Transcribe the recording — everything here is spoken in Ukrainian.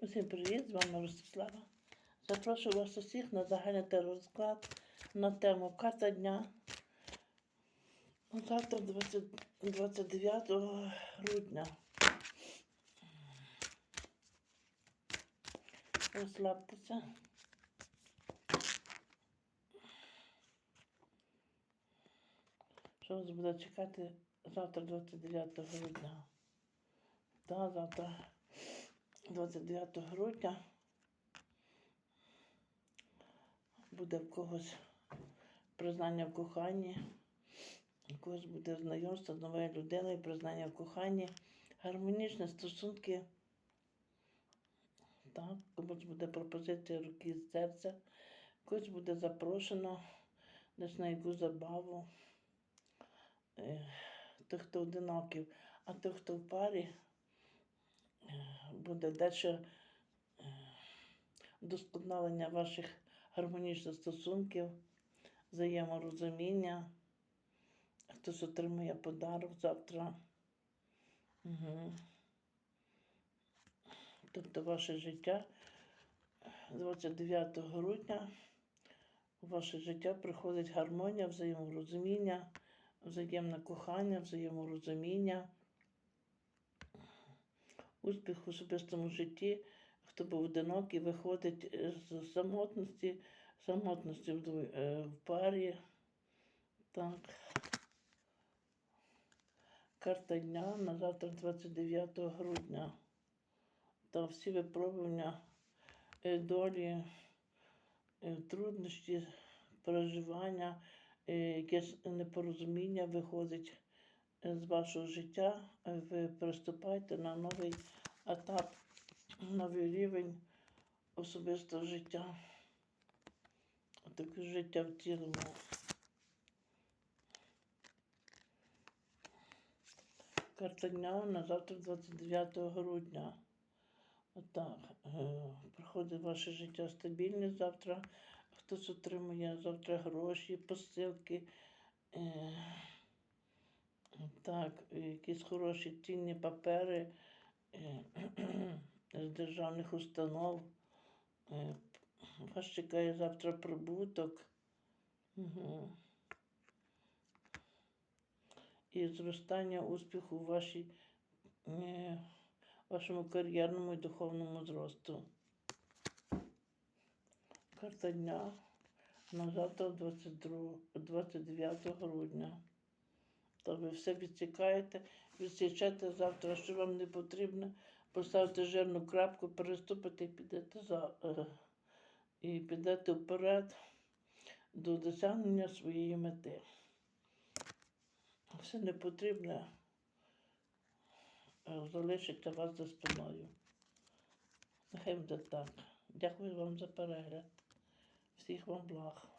Усім привіт, з вами Ростислава. Запрошую вас усіх на загальний теророзклад на тему карта дня. Ну, Завтра 20, 29 грудня. Розслабтеся. Що вас буде чекати завтра 29 грудня? Так, завтра 29 грудня буде в когось признання в коханні, у когось буде знайомство з новою людиною, признання в коханні, гармонічні стосунки. Так, комусь буде пропозиція руки з серця, когось буде запрошено десь на якусь забаву. Тих, хто одинокий, а тих, хто в парі, буде дещо е, вдосконалення ваших гармонічних стосунків, взаєморозуміння. Хтось отримує подарок завтра. Угу. Тобто ваше життя 29 грудня у ваше життя приходить гармонія, взаєморозуміння, взаємне кохання, взаєморозуміння успіх в особистому житті, хто був одинокий, виходить з самотності, самотності е, в парі. Так. Карта дня на завтра 29 грудня. Та всі випробування е, долі, е, труднощі, переживання, е, якесь непорозуміння виходить з вашого життя, е, ви приступаєте на новий новий рівень особистого життя. Таке життя в цілому. Карта дня на завтра 29 грудня. Отак. е, Проходить ваше життя стабільність завтра. Хтось отримує завтра гроші, посилки. е, так, якісь хороші цінні папери е, з державних установ. Е, Вас чекає завтра прибуток. Угу. І зростання успіху в вашій, е, вашому кар'єрному і духовному зросту. Карта дня на завтра 22, 29 грудня. То ви все відсікаєте, відсічете завтра, що вам не потрібно, поставите жирну крапку, переступите і підете за е, і підете вперед до досягнення своєї мети. Все непотрібне е, залишиться вас за спиною. Нехай буде так. Дякую вам за перегляд. Всіх вам благ.